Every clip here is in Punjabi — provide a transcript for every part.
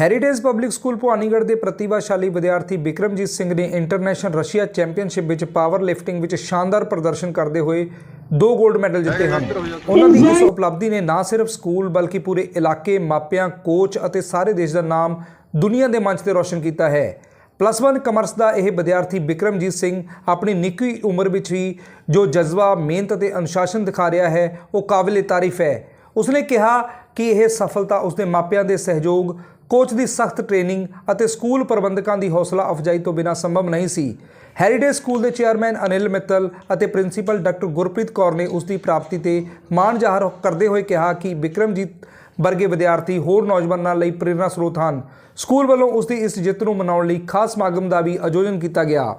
ਹੈਰੀਟੇਜ ਪਬਲਿਕ ਸਕੂਲ ਭਵਾਨੀਗੜ੍ਹ ਦੇ ਪ੍ਰਤਿਭਾਸ਼ਾਲੀ ਵਿਦਿਆਰਥੀ ਵਿਕਰਮਜੀਤ ਸਿੰਘ ਨੇ ਇੰਟਰਨੈਸ਼ਨਲ ਰਸ਼ੀਆ ਚੈਂਪੀਅਨਸ਼ਿਪ ਵਿੱਚ ਪਾਵਰ ਲਿਫਟਿੰਗ ਵਿੱਚ ਸ਼ਾਨਦਾਰ ਪ੍ਰਦਰਸ਼ਨ ਕਰਦੇ ਹੋਏ ਦੋ 골ਡ ਮੈਡਲ ਜਿੱਤੇ ਹਨ। ਉਹਨਾਂ ਦੀ ਇਸ ਉਪਲਬਧੀ ਨੇ ਨਾ ਸਿਰਫ ਸਕੂਲ ਬਲਕਿ ਪੂਰੇ ਇਲਾਕੇ ਮਾਪਿਆਂ ਕੋਚ ਅਤੇ ਸਾਰੇ ਦੇਸ਼ ਦਾ ਨਾਮ ਦੁਨੀਆ ਦੇ ਮੰਚ ਤੇ ਰੌਸ਼ਨ ਕੀਤਾ ਹੈ। ਪਲੱਸ 1 ਕਮਰਸ ਦਾ ਇਹ ਵਿਦਿਆਰਥੀ ਵਿਕਰਮਜੀਤ ਸਿੰਘ ਆਪਣੀ ਨਿੱਕੀ ਉਮਰ ਵਿੱਚ ਹੀ ਜੋ ਜਜ਼ਬਾ ਮਿਹਨਤ ਅਤੇ ਅਨੁਸ਼ਾਸਨ ਦਿਖਾ ਰਿਹਾ ਹੈ ਉਹ ਕਾਬਿਲੇ ਤਾਰੀਫ ਹੈ। ਉਸਨੇ ਕਿਹਾ ਕਿ ਇਹ ਸਫਲਤਾ ਉਸਦੇ ਮਾਪਿਆਂ ਦੇ ਸਹਿਯੋਗ ਕੋਚ ਦੀ ਸਖਤ ਟ੍ਰੇਨਿੰਗ ਅਤੇ ਸਕੂਲ ਪ੍ਰਬੰਧਕਾਂ ਦੀ ਹੌਸਲਾ ਅਫਜਾਈ ਤੋਂ ਬਿਨਾਂ ਸੰਭਵ ਨਹੀਂ ਸੀ ਹੈਰੀਟੇਜ ਸਕੂਲ ਦੇ ਚੇਅਰਮੈਨ ਅਨਿਲ ਮਿੱਤਲ ਅਤੇ ਪ੍ਰਿੰਸੀਪਲ ਡਾਕਟਰ ਗੁਰਪ੍ਰੀਤ ਕੌਰ ਨੇ ਉਸ ਦੀ ਪ੍ਰਾਪਤੀ ਤੇ ਮਾਣ ਜ਼ਾਹਰ ਕਰਦੇ ਹੋਏ ਕਿਹਾ ਕਿ ਵਿਕਰਮਜੀਤ ਵਰਗੇ ਵਿਦਿਆਰਥੀ ਹੋਰ ਨੌਜਵਾਨਾਂ ਲਈ ਪ੍ਰੇਰਨਾ ਸਰੋਤ ਹਨ ਸਕੂਲ ਵੱਲੋਂ ਉਸ ਦੀ ਇਸ ਜਿੱਤ ਨੂੰ ਮਨਾਉਣ ਲਈ ਖਾਸ ਸਮਾਗਮ ਦਾ ਵੀ ਆਯੋਜਨ ਕੀਤਾ ਗਿਆ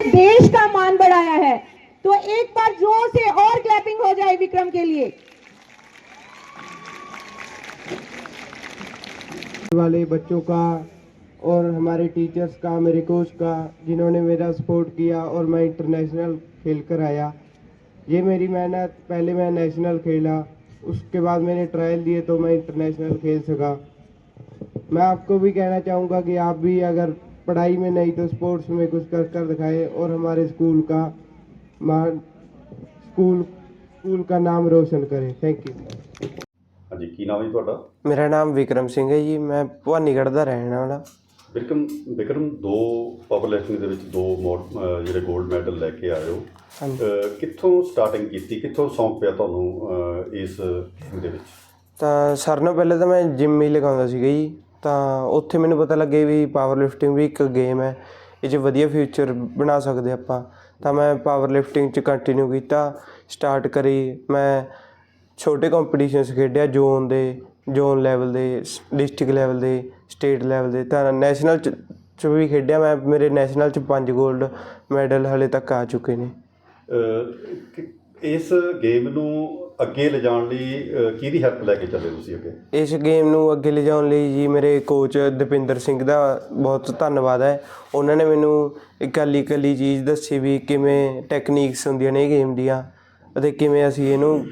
देश का मान बढ़ाया है तो एक बार जोर से और क्लैपिंग हो जाए विक्रम के लिए वाले बच्चों का और हमारे टीचर्स का, मेरे कोच का, जिन्होंने मेरा सपोर्ट किया और मैं इंटरनेशनल खेल कर आया। ये मेरी मेहनत, पहले मैं नेशनल खेला, उसके बाद मैंने ट्रायल दिए तो मैं इंटरनेशनल खेल सका। मैं आपको भी कहना चाहूँगा कि आप भी अगर पढ़ाई में नहीं तो स्पोर्ट्स में कुछ कर कर दिखाएँ और हमारे स्कूल का मान स्कूल स्कूल का नाम रोशन करें। थैंक यू ਹਾਂਜੀ ਕੀ ਨਾਮ ਹੈ ਜੀ ਤੁਹਾਡਾ? ਮੇਰਾ ਨਾਮ ਵਿਕਰਮ ਸਿੰਘ ਹੈ ਜੀ ਮੈਂ ਭਵਾਨੀਗੜ੍ਹ ਦਾ ਰਹਿਣ ਵਾਲਾ। ਵਿਕਰਮ ਵਿਕਰਮ ਦੋ ਲਿਫਟਿੰਗ ਦੇ ਵਿੱਚ ਦੋ ਮੋਡ ਅਹ ਜਿਹੜੇ 골ਡ ਮੈਡਲ ਲੈ ਕੇ ਆਏ ਹੋ। ਹਾਂਜੀ। ਅਹ ਕਿੱਥੋਂ ਸਟਾਰਟਿੰਗ ਕੀਤੀ ਕਿੱਥੋਂ ਸ਼ੌਂਕ ਪਿਆ ਤੁਹਾਨੂੰ ਅਹ ਇਸ ਗੇਮ ਦੇ ਵਿੱਚ? ਤਾਂ ਸਾਰਿਆਂ ਨਾਲੋਂ ਪਹਿਲੇ ਤਾਂ ਮੈਂ ਜਿਮ ਹੀ ਲਗਾਉਂਦਾ ਸੀਗਾ ਜੀ। ਤਾਂ ਉੱਥੇ ਮੈਨੂੰ ਪਤਾ ਲੱਗੇ ਵੀ ਪਾਵਰ ਲਿਫਟਿੰਗ ਵੀ ਇੱਕ ਗੇਮ ਹੈ ਇਹ 'ਚ ਵਧੀਆ ਫਿਊਚਰ ਬਣਾ ਸਕਦੇ ਆਪਾਂ। ਤਾਂ ਮੈਂ ਪਾਵਰ ਲਿਫਟਿੰਗ 'ਚ ਕੰਟੀਨਿਊ ਕੀਤਾ ਸਟਾਰਟ ਕਰੀ। ਮੈਂ ਛੋਟੇ ਕੰਪੀਟੀਸ਼ਨਸ ਖੇਡਿਆ ਜ਼ੋਨ ਦੇ ਜ਼ੋਨ ਲੈਵਲ ਦੇ ਡਿਸਟ੍ਰਿਕਟ ਲੈਵਲ ਦੇ ਸਟੇਟ ਲੈਵਲ ਦੇ। ਤਾਂ ਨੈਸ਼ਨਲ 'ਚ 'ਚ ਵੀ ਖੇਡਿਆ ਮੈਂ ਮੇਰੇ ਨੈਸ਼ਨਲ 'ਚ ਪੰਜ 골ਡ ਮੈਡਲ ਹਲੇ ਤੱਕ ਆ ਚੁੱਕੇ ਨੇ। ਇਸ ਗੇਮ ਨੂੰ ਅੱਗੇ ਲਿਜਾਣ ਲਈ ਕਿਹਦੀ ਹੈਲਪ ਲੈ ਕੇ ਚੱਲੇ ਤੁਸੀਂ ਅੱਗੇ? ਇਸ ਗੇਮ ਨੂੰ ਅੱਗੇ ਲਿਜਾਉਣ ਲਈ ਜੀ ਮੇਰੇ ਕੋਚ ਦਪਿੰਦਰ ਸਿੰਘ ਦਾ ਬਹੁਤ ਧੰਨਵਾਦ ਹੈ। ਉਹਨਾਂ ਨੇ ਮੈਨੂੰ ਇਕੱਲੀ ਇਕੱਲੀ ਚੀਜ਼ ਦੱਸੀ ਵੀ ਕਿਵੇਂ ਟੈਕਨੀਕਸ ਹੁੰਦੀਆਂ ਨੇ ਇਹ ਗੇਮ ਦੀਆਂ ਅਤੇ ਕਿਵੇਂ ਅਸੀਂ ਇਹਨੂੰ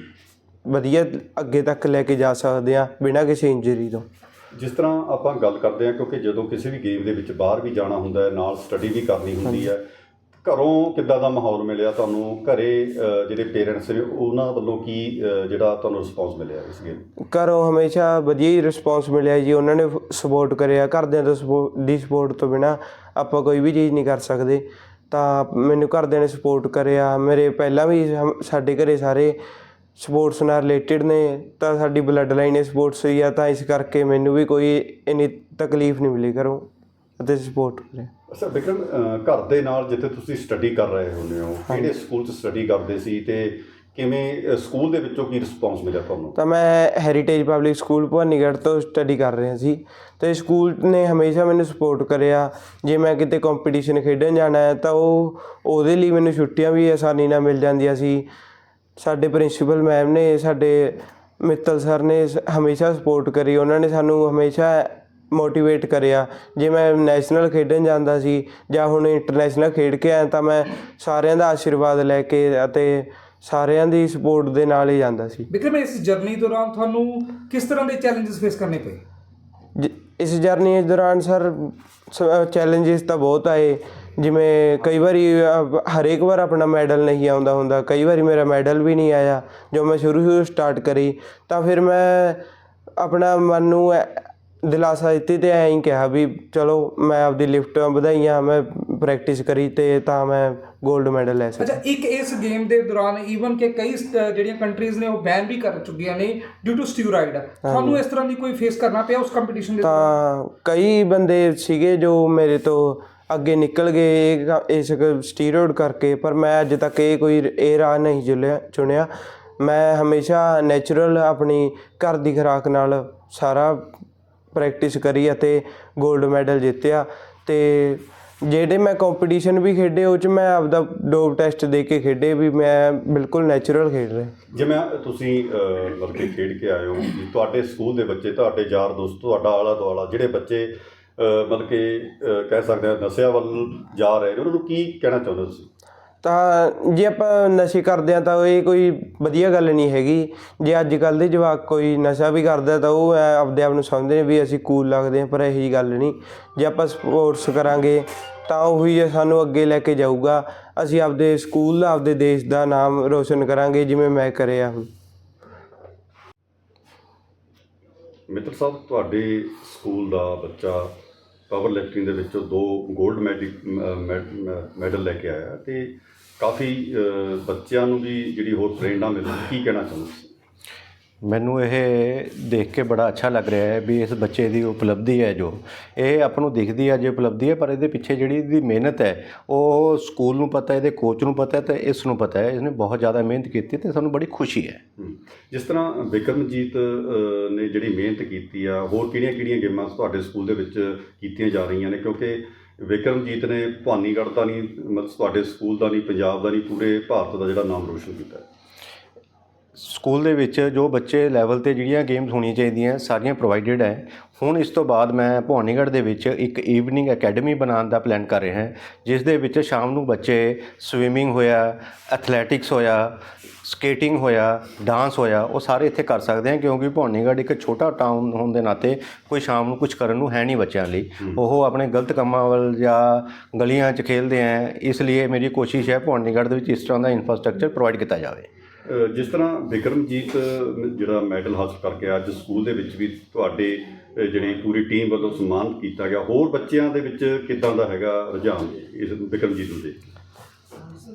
ਵਧੀਆ ਅੱਗੇ ਤੱਕ ਲੈ ਕੇ ਜਾ ਸਕਦੇ ਹਾਂ ਬਿਨਾਂ ਕਿਸੇ ਇੰਜਰੀ ਤੋਂ। ਜਿਸ ਤਰ੍ਹਾਂ ਆਪਾਂ ਗੱਲ ਕਰਦੇ ਹਾਂ ਕਿਉਂਕਿ ਜਦੋਂ ਕਿਸੇ ਵੀ ਗੇਮ ਦੇ ਵਿੱਚ ਬਾਹਰ ਵੀ ਜਾਣਾ ਹੁੰਦਾ ਹੈ ਨਾਲ ਸਟੱਡੀ ਵੀ ਕਰਨੀ ਹੁੰਦੀ ਹੈ ਘਰੋਂ ਕਿੱਦਾਂ ਦਾ ਮਾਹੌਲ ਮਿਲਿਆ ਤੁਹਾਨੂੰ? ਘਰੇ ਜਿਹੜੇ ਪੇਰੈਂਟਸ ਨੇ ਉਹਨਾਂ ਵੱਲੋਂ ਕੀ ਜਿਹੜਾ ਤੁਹਾਨੂੰ ਰਿਸਪੌਂਸ ਮਿਲਿਆ ਇਸ ਗੇਮ ਘਰੋਂ ਹਮੇਸ਼ਾ ਵਧੀਆ ਹੀ ਰਿਸਪੌਂਸ ਮਿਲਿਆ ਜੀ। ਉਹਨਾਂ ਨੇ ਸਪੋਰਟ ਕਰਿਆ ਘਰਦਿਆਂ ਤੋਂ ਦੀ ਸਪੋਰਟ ਤੋਂ ਬਿਨਾ ਆਪਾਂ ਕੋਈ ਵੀ ਚੀਜ਼ ਨਹੀਂ ਕਰ ਸਕਦੇ। ਤਾਂ ਮੈਨੂੰ ਘਰਦਿਆਂ ਨੇ ਸਪੋਰਟ ਕਰਿਆ। ਮੇਰੇ ਪਹਿਲਾਂ ਵੀ ਸਾਡੇ ਘਰੇ ਸਾਰੇ ਸਪੋਰਟਸ ਨਾਲ ਰਿਲੇਟਡ ਨੇ ਤਾਂ ਸਾਡੀ ਬਲੱਡ ਲਾਈਨ ਇਹ ਸਪੋਰਟਸ ਹੀ ਆ ਤਾਂ ਇਸ ਕਰਕੇ ਮੈਨੂੰ ਵੀ ਕੋਈ ਇੰਨੀ ਤਕਲੀਫ ਨਹੀਂ ਮਿਲੀ ਘਰੋਂ ਅਤੇ ਸਪੋਰਟ ਕਰਿਆ ਅੱਛਾ ਵਿਕਰਮ ਅਹ ਘਰ ਦੇ ਨਾਲ ਜਿੱਥੇ ਤੁਸੀਂ ਸਟੱਡੀ ਕਰ ਰਹੇ ਹੁੰਦੇ ਹੋ ਕਿਹੜੇ ਸਕੂਲ 'ਚ ਸਟੱਡੀ ਕਰਦੇ ਸੀ ਤੇ ਕਿਵੇਂ ਸਕੂਲ ਦੇ ਵਿੱਚੋਂ ਕੀ ਰਿਸਪੌਂਸ ਮਿਲਿਆ ਤੁਹਾਨੂੰ? ਤਾਂ ਮੈਂ ਹੈਰੀਟੇਜ ਪਬਲਿਕ ਸਕੂਲ ਭਵਾਨੀਗੜ੍ਹ ਤੋਂ ਸਟੱਡੀ ਕਰ ਰਿਹਾ ਸੀ ਤੇ ਸਕੂਲ ਨੇ ਹਮੇਸ਼ਾ ਮੈਨੂੰ ਸਪੋਰਟ ਕਰਿਆ। ਜੇ ਮੈਂ ਕਿਤੇ ਕੰਪੀਟੀਸ਼ਨ ਖੇਡਣ ਜਾਣਾ ਹੈ ਤਾਂ ਉਹ ਉਹਦੇ ਲਈ ਮੈਨੂੰ ਛੁੱਟੀਆਂ ਵੀ ਆਸਾਨੀ ਨਾਲ ਮਿਲ ਜਾਂਦੀਆਂ ਸੀ। ਸਾਡੇ ਪ੍ਰਿੰਸੀਪਲ ਮੈਮ ਨੇ ਸਾਡੇ ਮਿੱਤਲ ਸਰ ਨੇ ਹਮੇਸ਼ਾ ਸਪੋਰਟ ਕਰੀ। ਉਹਨਾਂ ਨੇ ਸਾਨੂੰ ਹਮੇਸ਼ਾ ਮੋਟੀਵੇਟ ਕਰਿਆ। ਜੇ ਮੈਂ ਨੈਸ਼ਨਲ ਖੇਡਣ ਜਾਂਦਾ ਸੀ ਜਾਂ ਹੁਣ ਇੰਟਰਨੈਸ਼ਨਲ ਖੇਡ ਕੇ ਆਇਆ ਤਾਂ ਮੈਂ ਸਾਰਿਆਂ ਦਾ ਆਸ਼ੀਰਵਾਦ ਲੈ ਕੇ ਅਤੇ ਸਾਰਿਆਂ ਦੀ ਸਪੋਰਟ ਦੇ ਨਾਲ ਹੀ ਜਾਂਦਾ ਸੀ। ਵਿਕਰਮ ਇਸ ਜਰਨੀ ਦੌਰਾਨ ਤੁਹਾਨੂੰ ਕਿਸ ਤਰ੍ਹਾਂ ਦੇ ਚੈਲੰਜਸ ਫੇਸ ਕਰਨੇ ਪਏ? ਜ- ਇਸ ਜਰਨੀ ਦੌਰਾਨ ਸਰ ਚੈਲੰਜਸ ਤਾਂ ਬਹੁਤ ਆਏ। ਜਿਵੇਂ ਕਈ ਵਾਰੀ ਹਰੇਕ ਵਾਰ ਆਪਣਾ ਮੈਡਲ ਨਹੀਂ ਆਉਂਦਾ ਹੁੰਦਾ ਕਈ ਵਾਰੀ ਮੇਰਾ ਮੈਡਲ ਵੀ ਨਹੀਂ ਆਇਆ ਜੋ ਮੈਂ ਸ਼ੁਰੂ ਸ਼ੁਰੂ ਸਟਾਰਟ ਕਰੀ ਤਾਂ ਫਿਰ ਮੈਂ ਆਪਣਾ ਮਨ ਨੂੰ ਦਿਲਾਸਾ ਦਿੱਤੀ ਤੇ ਐਂ ਹੀ ਕਿਹਾ ਵੀ ਚਲੋ ਮੈਂ ਆਪਦੀ ਲਿਫਟਾਂ ਵਧਾਈਆਂ ਮੈਂ ਪ੍ਰੈਕਟਿਸ ਕਰੀ ਤੇ ਤਾਂ ਮੈਂ 골ਡ ਮੈਡਲ ਲੈ ਸਕਿਆ। ਅੱਛਾ ਇੱਕ ਇਸ ਗੇਮ ਦੇ ਦੌਰਾਨ ਈਵਨ ਕਿ ਕਈ ਜਿਹੜੀਆਂ ਕੰਟਰੀਜ਼ ਨੇ ਉਹ ਬੈਨ ਵੀ ਕਰ ਚੁੱਕੀਆਂ ਨੇ ਡਿਊ ਟੂ ਸਟੀਰੋਇਡ ਤੁਹਾਨੂੰ ਇਸ ਤਰ੍ਹਾਂ ਦੀ ਕੋਈ ਫੇਸ ਕਰਨਾ ਪਿਆ ਉਸ ਕੰਪੀਟੀਸ਼ਨ ਦੇ ਤਾਂ ਕਈ ਬੰਦੇ ਸੀਗੇ ਜੋ ਮੇਰੇ ਤੋਂ ਅੱਗੇ ਨਿਕਲ ਗਏ ਇਹ ਇਸ ਸਟੀਰੋਇਡ ਕਰਕੇ, ਪਰ ਮੈਂ ਅੱਜ ਤੱਕ ਇਹ ਕੋਈ ਇਹ ਰਾਹ ਨਹੀਂ ਚੁਲਿਆ ਚੁਣਿਆ। ਮੈਂ ਹਮੇਸ਼ਾ ਨੈਚੁਰਲ ਆਪਣੀ ਘਰ ਦੀ ਖੁਰਾਕ ਨਾਲ ਸਾਰਾ ਪ੍ਰੈਕਟਿਸ ਕਰੀ ਅਤੇ 골ਡ ਮੈਡਲ ਜਿੱਤਿਆ। ਤੇ ਜਿਹੜੇ ਮੈਂ ਕੰਪੀਟੀਸ਼ਨ ਵੀ ਖੇਡੇ, ਉਹ ਚ ਮੈਂ ਆਪਦਾ ਡੋਪ ਟੈਸਟ ਦੇ ਕੇ ਖੇਡੇ ਵੀ ਮੈਂ ਬਿਲਕੁਲ ਨੈਚੁਰਲ ਖੇਡ ਰਿਹਾ। ਜਿਵੇਂ ਤੁਸੀਂ ਮਤਲਬ ਕਿ ਖੇਡ ਕੇ ਆਏ ਹੋ ਤੁਹਾਡੇ ਸਕੂਲ ਦੇ ਬੱਚੇ, ਤੁਹਾਡੇ ਯਾਰ ਦੋਸਤ, ਤੁਹਾਡਾ ਆਲਾ ਦੁਆਲਾ ਜਿਹੜੇ ਬੱਚੇ ਮਤਲਬ ਕਿ ਕਹਿ ਸਕਦੇ ਹਾਂ ਨਸ਼ਿਆਂ ਵੱਲ ਜਾ ਰਹੇ ਨੇ। ਉਹਨਾਂ ਨੂੰ ਕੀ ਕਹਿਣਾ ਚਾਹੁੰਦੇ ਤੁਸੀਂ? ਤਾਂ ਜੇ ਆਪਾਂ ਨਸ਼ੇ ਕਰਦੇ ਆ ਤਾਂ ਇਹ ਕੋਈ ਵਧੀਆ ਗੱਲ ਨਹੀਂ ਹੈਗੀ। ਜੇ ਅੱਜ ਕੱਲ ਦੇ ਜਵਾਕ ਕੋਈ ਨਸ਼ਾ ਵੀ ਕਰਦਾ ਤਾਂ ਉਹ ਆਪਦੇ ਆਪ ਨੂੰ ਸਮਝਦੇ ਨੇ ਵੀ ਅਸੀਂ ਕੂਲ ਲੱਗਦੇ ਆ ਪਰ ਇਹੋ ਜਿਹੀ ਗੱਲ ਨਹੀਂ। ਜੇ ਆਪਾਂ ਸਪੋਰਟਸ ਕਰਾਂਗੇ ਤਾਂ ਉਹੀ ਜੇ ਸਾਨੂੰ ਅੱਗੇ ਲੈ ਕੇ ਜਾਊਗਾ। ਅਸੀਂ ਆਪਦੇ ਸਕੂਲ ਦਾ ਆਪਦੇ ਦੇਸ਼ ਦਾ ਨਾਮ ਰੋਸ਼ਨ ਕਰਾਂਗੇ ਜਿਵੇਂ ਮੈਂ ਕਰਿਆ ਹੁਣ। ਮਿੱਤਰ ਸਾਹਿਬ ਤੁਹਾਡੇ ਸਕੂਲ ਦਾ ਬੱਚਾ ਪਾਵਰ ਲਿਫਟਿੰਗ ਦੇ ਵਿੱਚੋਂ ਦੋ 골ਡ ਮੈਡਲ ਲੈ ਕੇ ਆਇਆ ਤੇ ਕਾਫੀ ਬੱਚਿਆਂ ਨੂੰ ਵੀ ਜਿਹੜੀ ਹੋਰ ਪ੍ਰੇਰਣਾ ਮਿਲਦੀ ਕੀ ਕਹਿਣਾ ਚਾਹੁੰਦੇ ਤੁਸੀਂ ਮੈਨੂੰ ਇਹ ਦੇਖ ਕੇ ਬੜਾ ਅੱਛਾ ਲੱਗ ਰਿਹਾ ਹੈ ਵੀ ਇਸ ਬੱਚੇ ਦੀ ਉਪਲਬਧੀ ਹੈ ਜੋ। ਇਹ ਆਪਾਂ ਨੂੰ ਦਿਖਦੀ ਹੈ ਜੇ ਉਪਲਬਧੀ ਹੈ, ਪਰ ਇਹਦੇ ਪਿੱਛੇ ਜਿਹੜੀ ਇਹਦੀ ਮਿਹਨਤ ਹੈ, ਉਹ ਸਕੂਲ ਨੂੰ ਪਤਾ ਇਹਦੇ ਕੋਚ ਨੂੰ ਪਤਾ ਹੈ ਤੇ ਇਸ ਨੂੰ ਪਤਾ ਹੈ। ਇਸਨੇ ਬਹੁਤ ਜ਼ਿਆਦਾ ਮਿਹਨਤ ਕੀਤੀ ਤੇ ਸਾਨੂੰ ਬੜੀ ਖੁਸ਼ੀ ਹੈ। ਜਿਸ ਤਰ੍ਹਾਂ ਵਿਕਰਮਜੀਤ ਨੇ ਜਿਹੜੀ ਮਿਹਨਤ ਕੀਤੀ ਆ, ਹੋਰ ਕਿਹੜੀਆਂ-ਕਿਹੜੀਆਂ ਗੇਮਾਂ ਤੁਹਾਡੇ ਸਕੂਲ ਦੇ ਵਿੱਚ ਕੀਤੀਆਂ ਜਾ ਰਹੀਆਂ ਨੇ? ਕਿਉਂਕਿ ਵਿਕਰਮਜੀਤ ਨੇ ਭਵਾਨੀਗੜ੍ਹ ਦਾ ਨਹੀਂ, ਮਤਲਬ ਤੁਹਾਡੇ ਸਕੂਲ ਦਾ ਨਹੀਂ, ਪੰਜਾਬ ਦਾ ਨਹੀਂ, ਪੂਰੇ ਭਾਰਤ ਦਾ ਜਿਹੜਾ ਨਾਮ ਰੋਸ਼ਨ ਕੀਤਾ ਹੈ। ਸਕੂਲ ਦੇ ਵਿੱਚ ਜੋ ਬੱਚੇ ਲੈਵਲ ਤੇ ਜਿਹੜੀਆਂ ਗੇਮਸ ਹੋਣੀਆਂ ਚਾਹੀਦੀਆਂ ਸਾਰੀਆਂ ਪ੍ਰੋਵਾਈਡਡ ਹੈ। ਹੁਣ ਇਸ ਤੋਂ ਬਾਅਦ ਮੈਂ ਭਵਾਨੀਗੜ੍ਹ ਦੇ ਵਿੱਚ ਇੱਕ ਈਵਨਿੰਗ ਅਕੈਡਮੀ ਬਣਾਉਣ ਦਾ ਪਲਾਨ ਕਰ ਰਿਹਾ ਹਾਂ ਜਿਸ ਦੇ ਵਿੱਚ ਸ਼ਾਮ ਨੂੰ ਬੱਚੇ ਸਵਿਮਿੰਗ ਹੋਇਆ ਐਥਲੈਟਿਕਸ ਹੋਇਆ ਸਕੇਟਿੰਗ ਹੋਇਆ ਡਾਂਸ ਹੋਇਆ ਉਹ ਸਾਰੇ ਇੱਥੇ ਕਰ ਸਕਦੇ ਹਨ ਕਿਉਂਕਿ ਭਵਾਨੀਗੜ੍ਹ ਇੱਕ ਛੋਟਾ ਟਾਊਨ ਹੋਣ ਦੇ ਨਾਤੇ ਕੋਈ ਸ਼ਾਮ ਨੂੰ ਕੁਝ ਕਰਨ ਨੂੰ ਹੈ ਨਹੀਂ ਬੱਚਿਆਂ ਲਈ। ਉਹ ਆਪਣੇ ਗਲਤ ਕੰਮਾਂ ਵੱਲ ਜਾਂ ਗਲੀਆਂ 'ਚ ਖੇਡਦੇ ਹੈ ਇਸ ਲਈ ਮੇਰੀ ਕੋਸ਼ਿਸ਼ ਹੈ ਭਵਾਨੀਗੜ੍ਹ ਦੇ ਵਿੱਚ ਇਸ ਤਰ੍ਹਾਂ ਦਾ ਇਨਫਰਾਸਟ੍ਰਕਚਰ ਪ੍ਰੋਵਾਈਡ ਕੀਤਾ ਜਾਵੇ। ਜਿਸ ਤਰ੍ਹਾਂ ਵਿਕਰਮਜੀਤ ਜਿਹੜਾ ਮੈਡਲ ਹਾਸਲ ਕਰਕੇ ਅੱਜ ਸਕੂਲ ਦੇ ਵਿੱਚ ਵੀ ਤੁਹਾਡੇ ਜਿਹੜੀ ਪੂਰੀ ਟੀਮ ਵੱਲੋਂ ਸਨਮਾਨ ਕੀਤਾ ਗਿਆ, ਹੋਰ ਬੱਚਿਆਂ ਦੇ ਵਿੱਚ ਕਿਦਾਂ ਦਾ ਹੈਗਾ ਰੁਝਾਨ ਇਸ ਵਿਕਰਮਜੀਤ ਨੂੰ ਦੇ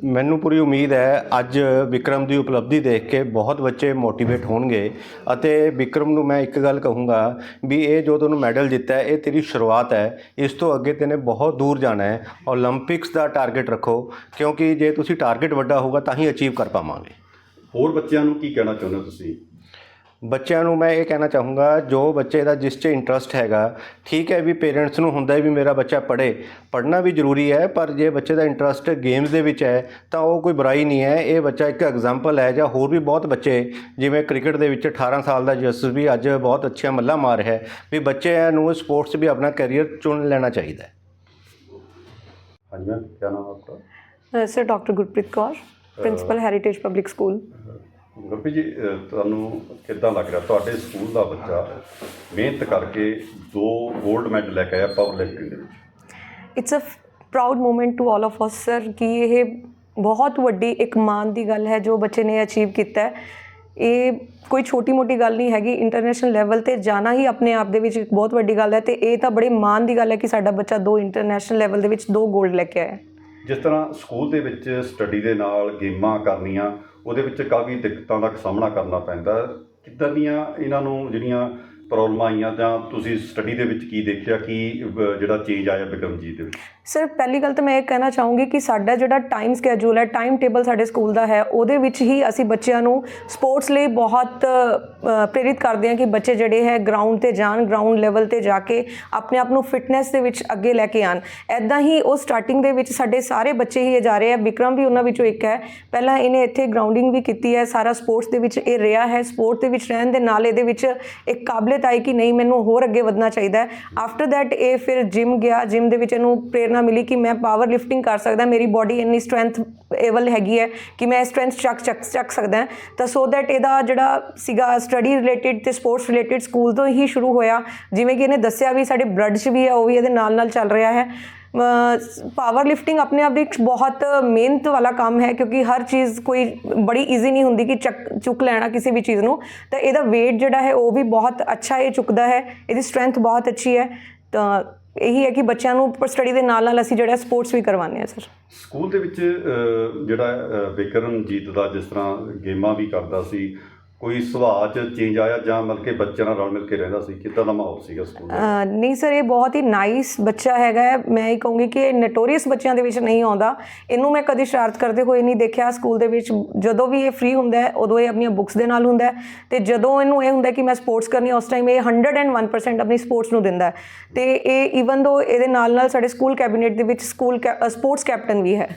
ਮੈਨੂੰ ਪੂਰੀ ਉਮੀਦ ਹੈ ਅੱਜ ਵਿਕਰਮ ਦੀ ਉਪਲਬਧੀ ਦੇਖ ਕੇ ਬਹੁਤ ਬੱਚੇ ਮੋਟੀਵੇਟ ਹੋਣਗੇ ਅਤੇ ਵਿਕਰਮ ਨੂੰ ਮੈਂ ਇੱਕ ਗੱਲ ਕਹੂੰਗਾ ਵੀ ਇਹ ਜੋ ਤੁਹਾਨੂੰ ਮੈਡਲ ਜਿੱਤਿਆ ਇਹ ਤੇਰੀ ਸ਼ੁਰੂਆਤ ਹੈ, ਇਸ ਤੋਂ ਅੱਗੇ ਤੈਨੇ ਬਹੁਤ ਦੂਰ ਜਾਣਾ ਹੈ 올림픽ਸ ਦਾ ਟਾਰਗੇਟ ਰੱਖੋ, ਕਿਉਂਕਿ ਜੇ ਤੁਸੀਂ ਟਾਰਗੇਟ ਵੱਡਾ ਹੋਊਗਾ ਤਾਂ ਹੀ ਅਚੀਵ ਕਰ ਪਾਵਾਂਗੇ। ਹੋਰ ਬੱਚਿਆਂ ਨੂੰ ਕੀ ਕਹਿਣਾ ਚਾਹੁੰਦੇ ਹੋ ਤੁਸੀਂ? ਬੱਚਿਆਂ ਨੂੰ ਮੈਂ ਇਹ ਕਹਿਣਾ ਚਾਹੂੰਗਾ ਜੋ ਬੱਚੇ ਦਾ ਜਿਸ 'ਚ ਇੰਟਰਸਟ ਹੈਗਾ ਠੀਕ ਹੈ ਵੀ ਪੇਰੈਂਟਸ ਨੂੰ ਹੁੰਦਾ ਹੈ ਵੀ ਮੇਰਾ ਬੱਚਾ ਪੜ੍ਹੇ ਪੜ੍ਹਨਾ ਵੀ ਜ਼ਰੂਰੀ ਹੈ ਪਰ ਜੇ ਬੱਚੇ ਦਾ ਇੰਟਰਸਟ ਗੇਮਸ ਦੇ ਵਿੱਚ ਹੈ ਤਾਂ ਉਹ ਕੋਈ ਬੁਰਾਈ ਨਹੀਂ ਹੈ। ਇਹ ਬੱਚਾ ਇੱਕ ਐਗਜ਼ਾਮਪਲ ਹੈ ਜਾਂ ਹੋਰ ਵੀ ਬਹੁਤ ਬੱਚੇ ਜਿਵੇਂ ਕ੍ਰਿਕਟ ਦੇ ਵਿੱਚ 18 ਸਾਲ ਦਾ ਜਸਵੀ ਅੱਜ ਬਹੁਤ ਅੱਛਾ ਮੱਲਾ ਮਾਰ ਹੈ ਵੀ ਬੱਚਿਆਂ ਨੂੰ ਸਪੋਰਟਸ ਵੀ ਆਪਣਾ ਕੈਰੀਅਰ ਚੁਣ ਲੈਣਾ ਚਾਹੀਦਾ ਹੈ। ਹਾਂਜੀ ਮੈਮ ਕੀ ਨਾਮ ਹੈ ਆਪਕਾ? Sir doctor Gurpreet Kaur. Principal heritage public school Gurpreet ji ਤੁਹਾਨੂੰ ਕਿੱਦਾਂ ਲੱਗ ਰਿਹਾ? ਤੁਹਾਡੇ ਸਕੂਲ ਦਾ ਬੱਚਾ ਮਿਹਨਤ ਕਰਕੇ ਦੋ 골ਡ ਮੈਡਲ ਲੈ ਕੇ ਆਇਆ ਪਾਵਰ ਲਿਫਟਿੰਗ ਦੇ ਵਿੱਚ। It's a proud moment to all of us sir ਕਿ ਇਹ ਬਹੁਤ ਵੱਡੀ ਇੱਕ ਮਾਣ ਦੀ ਗੱਲ ਹੈ ਜੋ ਬੱਚੇ ਨੇ ਅਚੀਵ ਕੀਤਾ ਹੈ। ਇਹ ਕੋਈ ਛੋਟੀ ਮੋਟੀ ਗੱਲ ਨਹੀਂ ਹੈਗੀ ਇੰਟਰਨੈਸ਼ਨਲ ਲੈਵਲ ਤੇ ਜਾਣਾ ਹੀ ਆਪਣੇ ਆਪ ਦੇ ਵਿੱਚ ਇੱਕ ਬਹੁਤ ਵੱਡੀ ਗੱਲ ਹੈ ਤੇ ਇਹ ਤਾਂ ਬੜੇ ਮਾਣ ਦੀ ਗੱਲ ਹੈ ਕਿ ਸਾਡਾ ਬੱਚਾ ਦੋ ਇੰਟਰਨੈਸ਼ਨਲ ਲੈਵਲ ਦੇ ਵਿੱਚ ਦੋ 골ਡ ਲੈ ਕੇ ਆਇਆ ਹੈ। ਜਿਸ ਤਰ੍ਹਾਂ ਸਕੂਲ ਦੇ ਵਿੱਚ ਸਟੱਡੀ ਦੇ ਨਾਲ ਗੇਮਾਂ ਕਰਨੀਆਂ, ਉਹਦੇ ਵਿੱਚ ਕਾਫੀ ਦਿੱਕਤਾਂ ਦਾ ਸਾਹਮਣਾ ਕਰਨਾ ਪੈਂਦਾ ਕਿੱਦਾਂ ਦੀਆਂ ਇਹਨਾਂ ਨੂੰ ਜਿਹੜੀਆਂ ਪ੍ਰੋਬਲਮਾਂ ਆਈਆਂ ਜਾਂ ਤੁਸੀਂ ਸਟੱਡੀ ਦੇ ਵਿੱਚ ਕੀ ਦੇਖਿਆ, ਕੀ ਜਿਹੜਾ ਚੇਂਜ ਆਇਆ ਬਿਕਰਮਜੀਤ ਦੇ ਵਿੱਚ? ਸਰ ਪਹਿਲੀ ਗੱਲ ਤਾਂ ਮੈਂ ਇਹ ਕਹਿਣਾ ਚਾਹੂੰਗੀ ਕਿ ਸਾਡਾ ਜਿਹੜਾ ਟਾਈਮ ਸਕੇਜੂਲ ਹੈ ਟਾਈਮ ਟੇਬਲ ਸਾਡੇ ਸਕੂਲ ਦਾ ਹੈ, ਉਹਦੇ ਵਿੱਚ ਹੀ ਅਸੀਂ ਬੱਚਿਆਂ ਨੂੰ ਸਪੋਰਟਸ ਲਈ ਬਹੁਤ ਪ੍ਰੇਰਿਤ ਕਰਦੇ ਹਾਂ ਕਿ ਬੱਚੇ ਜਿਹੜੇ ਹੈ ਗਰਾਊਂਡ ਤੇ ਜਾਣ ਗਰਾਊਂਡ ਲੈਵਲ ਤੇ ਜਾ ਕੇ ਆਪਣੇ ਆਪ ਨੂੰ ਫਿਟਨੈਸ ਦੇ ਵਿੱਚ ਅੱਗੇ ਲੈ ਕੇ ਆਣ ਐਦਾਂ ਹੀ ਉਹ ਸਟਾਰਟਿੰਗ ਦੇ ਵਿੱਚ ਸਾਡੇ ਸਾਰੇ ਬੱਚੇ ਹੀ ਇਹ ਜਾ ਰਹੇ ਆ, ਵਿਕਰਮ ਵੀ ਉਹਨਾਂ ਵਿੱਚੋਂ ਇੱਕ ਹੈ। ਪਹਿਲਾਂ ਇਹਨੇ ਇੱਥੇ ਗਰਾਊਂਡਿੰਗ ਵੀ ਕੀਤੀ ਹੈ, ਸਾਰਾ ਸਪੋਰਟਸ ਦੇ ਵਿੱਚ ਇਹ ਰਿਹਾ ਹੈ ਸਪੋਰਟ ਦੇ ਵਿੱਚ ਰਹਿਣ ਦੇ ਨਾਲ ਇਹਦੇ ਵਿੱਚ ਇੱਕ ਕਾਬਲੇ ਕਾਬਲੀਅਤ ਆਈ ਕਿ ਨਹੀਂ, ਮੈਨੂੰ ਹੋਰ ਅੱਗੇ ਵਧਣਾ ਚਾਹੀਦਾ ਹੈ। ਆਫਟਰ ਥੈਟ ਇਹ ਫਿਰ ਜਿਮ ਗਿਆ। ਜਿਮ ਦੇ ਵਿੱਚ ਇਹਨੂੰ ਪ੍ਰੇਰਣਾ ਮਿਲੀ ਕਿ ਮੈਂ ਪਾਵਰ ਲਿਫਟਿੰਗ ਕਰ ਸਕਦਾ ਮੇਰੀ ਬਾਡੀ ਇੰਨੀ ਸਟਰੈਂਥ ਏਵਲ ਹੈਗੀ ਹੈ ਕਿ ਮੈਂ ਸਟਰੈਂਥ ਚੱਕ ਚੱਕ ਚੱਕ ਸਕਦਾ ਤਾਂ ਸੋ ਥੈਟ ਇਹਦਾ ਜਿਹੜਾ ਸੀਗਾ ਸਟੱਡੀ ਰਿਲੇਟਡ ਤੇ ਸਪੋਰਟਸ ਰਿਲੇਟਡ ਸਕੂਲ ਤੋਂ ਹੀ ਸ਼ੁਰੂ ਹੋਇਆ। ਜਿਵੇਂ ਕਿ ਇਹਨੇ ਦੱਸਿਆ ਵੀ ਸਾਡੇ ਬਲੱਡ 'ਚ ਵੀ ਹੈ, ਉਹ ਵੀ ਇਹਦੇ ਨਾਲ ਨਾਲ ਚੱਲ ਰਿਹਾ ਹੈ। ਪਾਵਰ ਲਿਫਟਿੰਗ ਆਪਣੇ ਆਪ ਦੇ ਇੱਕ ਬਹੁਤ ਮਿਹਨਤ ਵਾਲਾ ਕੰਮ ਹੈ ਕਿਉਂਕਿ ਹਰ ਚੀਜ਼ ਕੋਈ ਬੜੀ ਈਜ਼ੀ ਨਹੀਂ ਹੁੰਦੀ ਕਿ ਚੱਕ ਚੁੱਕ ਲੈਣਾ ਕਿਸੇ ਵੀ ਚੀਜ਼ ਨੂੰ ਤਾਂ ਇਹਦਾ weight ਜਿਹੜਾ ਹੈ ਉਹ ਵੀ ਬਹੁਤ ਅੱਛਾ ਇਹ ਚੁੱਕਦਾ ਹੈ ਇਹਦੀ ਸਟਰੈਂਥ ਬਹੁਤ ਅੱਛੀ ਹੈ ਤਾਂ ਇਹੀ ਹੈ ਕਿ ਬੱਚਿਆਂ ਨੂੰ ਪਰ ਸਟੱਡੀ ਦੇ ਨਾਲ ਨਾਲ ਅਸੀਂ ਜਿਹੜਾ ਸਪੋਰਟਸ ਵੀ ਕਰਵਾਉਂਦੇ ਹਾਂ ਸਰ ਸਕੂਲ ਦੇ ਵਿੱਚ ਜਿਹੜਾ ਅ, ਬਿਕਰਮਜੀਤ ਦਾ ਜਿਸ ਤਰ੍ਹਾਂ ਗੇਮਾਂ ਵੀ ਕਰਦਾ ਸੀ ਕੋਈ ਸੁਭਾਅ 'ਚ ਚੇਂਜ ਆਇਆ ਜਾਂ ਮਤਲਬ ਕਿ ਬੱਚਿਆਂ ਨਾਲ ਰਲ ਮਿਲ ਕੇ ਰਹਿੰਦਾ ਸੀ? ਕਿੱਦਾਂ ਦਾ ਮਾਹੌਲ ਸੀਗਾ ਸਕੂਲ ਦਾ? ਅਹ ਨਹੀਂ ਸਰ ਇਹ ਬਹੁਤ ਹੀ ਨਾਈਸ ਬੱਚਾ ਹੈਗਾ ਹੈ। ਮੈਂ ਇਹ ਕਹੂੰਗੀ ਕਿ ਇਹ ਨਟੋਰੀਅਸ ਬੱਚਿਆਂ ਦੇ ਵਿੱਚ ਨਹੀਂ ਆਉਂਦਾ। ਇਹਨੂੰ ਮੈਂ ਕਦੀ ਸ਼ਰਾਰਤ ਕਰਦੇ ਹੋਏ ਨਹੀਂ ਦੇਖਿਆ। ਸਕੂਲ ਦੇ ਵਿੱਚ ਜਦੋਂ ਵੀ ਇਹ ਫ੍ਰੀ ਹੁੰਦਾ ਹੈ ਉਦੋਂ ਇਹ ਆਪਣੀਆਂ ਬੁੱਕਸ ਦੇ ਨਾਲ ਹੁੰਦਾ ਹੈ। ਤੇ ਜਦੋਂ ਇਹਨੂੰ ਇਹ ਹੁੰਦਾ ਕਿ ਮੈਂ ਸਪੋਰਟਸ ਕਰਨੀ ਹੈ, ਉਸ ਟਾਈਮ ਇਹ 101% ਆਪਣੀ ਸਪੋਰਟਸ ਨੂੰ ਦਿੰਦਾ ਹੈ। ਤੇ ਇਹ ਈਵਨ ਦੋ ਇਹਦੇ ਨਾਲ ਨਾਲ ਸਾਡੇ ਸਕੂਲ ਕੈਬਨਿਟ ਦੇ ਵਿੱਚ ਸਕੂਲ ਸਪੋਰਟਸ ਕੈਪਟਨ ਵੀ ਹੈ।